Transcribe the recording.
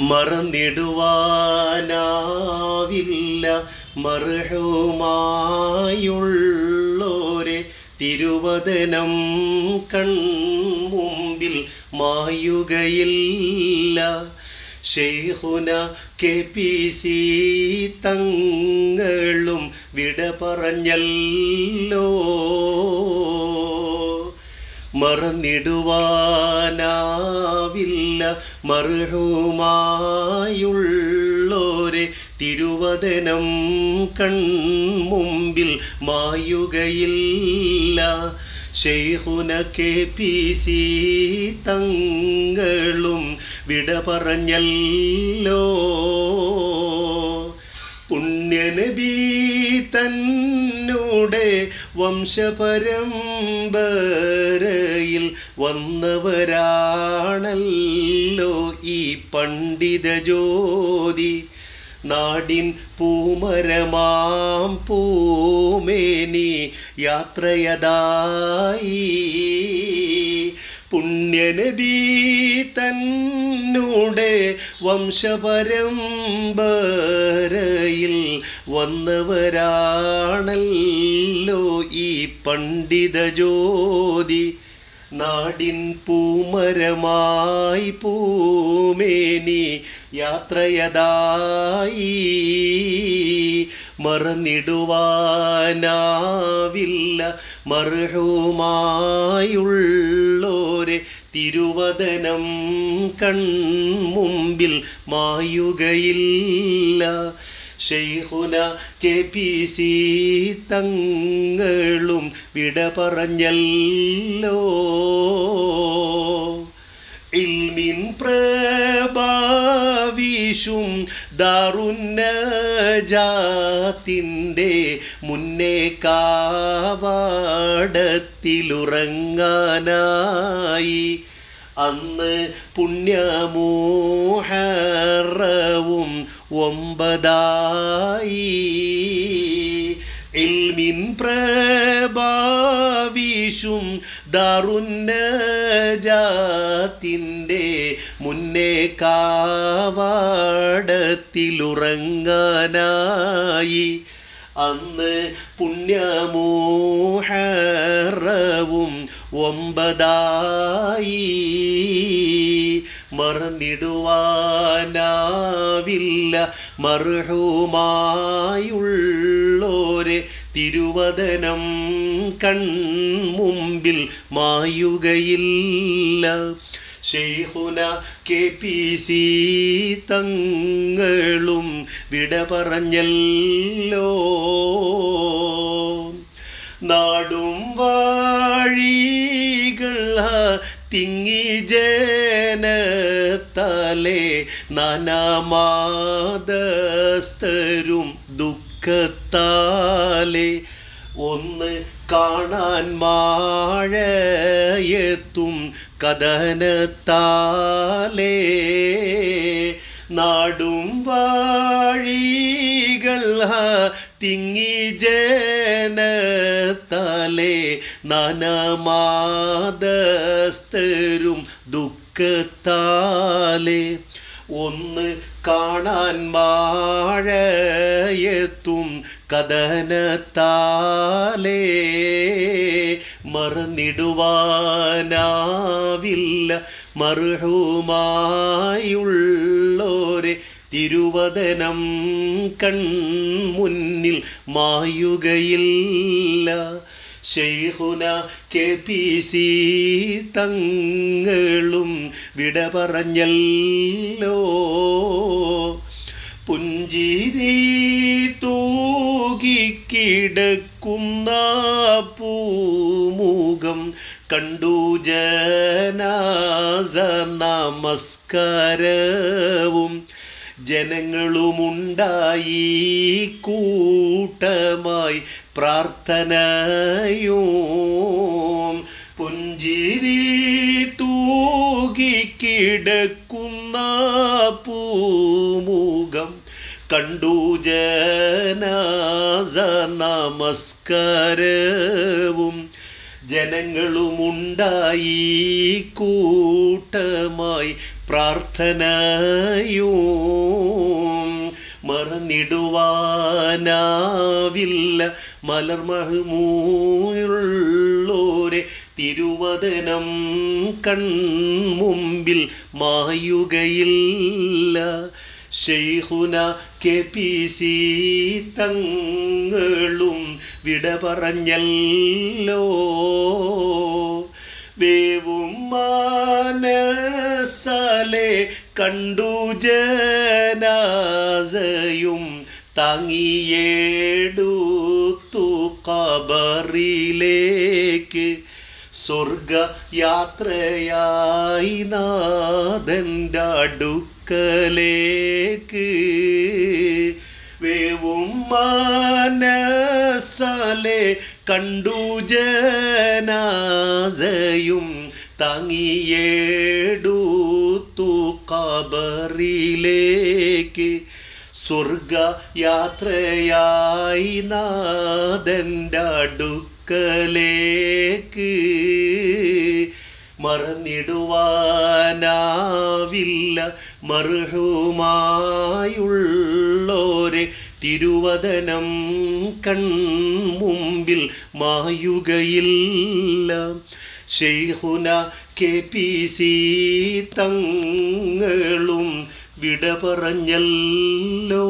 മറന്നിടുവാനാവില്ല. മറുമായുള്ളോരെ തിരുവദനം കൺമുമ്പിൽ മായുകയില്ല. ഷെയ്ഹുന കെ. പി. സി. തങ്ങളും വിട പറഞ്ഞല്ലോ മറന്നിടുവാനാവില്ല. മറുമായുള്ളോരെ തിരുവദനം കൺമുമ്പിൽ മായുകയില്ല. ഷെയ്ഹുന കെ പി സി തങ്ങളും വിട പറഞ്ഞല്ലോ പുണ്യനബി തന്നോടെ വംശപരമ്പരയിൽ വന്നവരാണല്ലോ ഈ പണ്ഡിത ജ്യോതി നാടിൻ പൂമരമാം പൂമേനി യാത്രയതായി. പുണ്യനബി തന്നൂടെ വംശപരമ്പരയിൽ വന്നവരാണല്ലോ ഈ പണ്ഡിത ജ്യോതി നാടിൻ പൂമരമായി പൂമേനി യാത്രയതായി. മറന്നിടുവാനാവില്ല മർഹുമായുള്ളോരെ തിരുവദനം കൺമുമ്പിൽ മായുകയില്ല. ഷെയ്ഖുന കെ പി സി തങ്ങളും വിട പറഞ്ഞല്ലോ. ഇൽമിൻ പ്രഭാവിഷും ദാറുന്നജാത്തിന്റെ മുന്നേ കാവാടത്തിലുറങ്ങാനായി അന്ന് പുണ്യമോഹറവും ഒമ്പതായി. ഇൽമിൻ പ്രഭാവിഷും ദാറുന്നജാത്തിന്റെ മുന്നേ കാവാടത്തിലുറങ്ങാനായി. അന്ന് പുണ്യമോഹറവും ഒമ്പതായി. മറന്നിടുവാനാവില്ല മർഹുമായുള്ളോരെ തിരുവദനം കൺമുമ്പിൽ മായുകയില്ല. ഷെയ്ഖുന കെ പി സി തങ്ങളും വിട പറഞ്ഞല്ലോ നാടും വാഴികൾ തിങ്ങി ജനത്തലെ നനമാദസ്തരും ദുഃഖത്താലെ. ഒന്ന് കാണാൻ മാഴയെത്തും കഥനത്താലേ. നാടും വാഴികൾ തിങ്ങി ജനത്തലെ നനമാദസ്തരും ദുഃഖത്താലെ ഒന്ന് കാണാൻ മാഴയത്തും കഥനത്താലേ മറന്നിടുവാനാവില്ല മർഹുമായുള്ളോരെ തിരുവദനം കൺമുന്നിൽ മായുകയില്ല ഷെയ്ഖുന കെ പി സി തങ്ങളും വിട പറഞ്ഞല്ലോ. പുഞ്ചിരി തൂകിക്കിടക്കുന്ന പൂമുഖം കണ്ടു ജനാസ നമസ്കാരവും. ജനങ്ങളുമുണ്ടായി കൂട്ടമായി പ്രാർത്ഥനയും പുഞ്ചിരി തൂകിക്കിടക്കുന്ന പൂമുഖം കണ്ടു ജനാസ നമസ്കാരവും ജനങ്ങളുമുണ്ടായി കൂട്ടമായി പ്രാർത്ഥനയും മറന്നിടുവാനാവില്ല. മലർമഹുമൂയുള്ളോരെ തിരുവദനം കൺമുമ്പിൽ മായുകയില്ല. ഷെയ്ഹുന കെ പി സി തങ്ങളും വിട പറഞ്ഞല്ലോ. വേവുമാ കണ്ടു ജനാസയും താങ്ങിയേടുത്തു കബറിലേക്ക് സ്വർഗ യാത്രയായി നാഥന്റെ അടുക്കലേക്ക്. വേവും മനസ്സാലെ കണ്ടു ജനാസയും താങ്ങിയേടുത്തു കബറിലേക്ക് സ്വർഗ യാത്രയായി നാദണ്ടടുക്കലേക്ക് മറന്നിടുവാനാവില്ല മർഹുമായുള്ളോരെ തിരുവദനം കൺമുമ്പിൽ മായുകയില്ല. ഷെയ്ഹുന കെ പി സി തങ്ങളും വിട പറഞ്ഞല്ലോ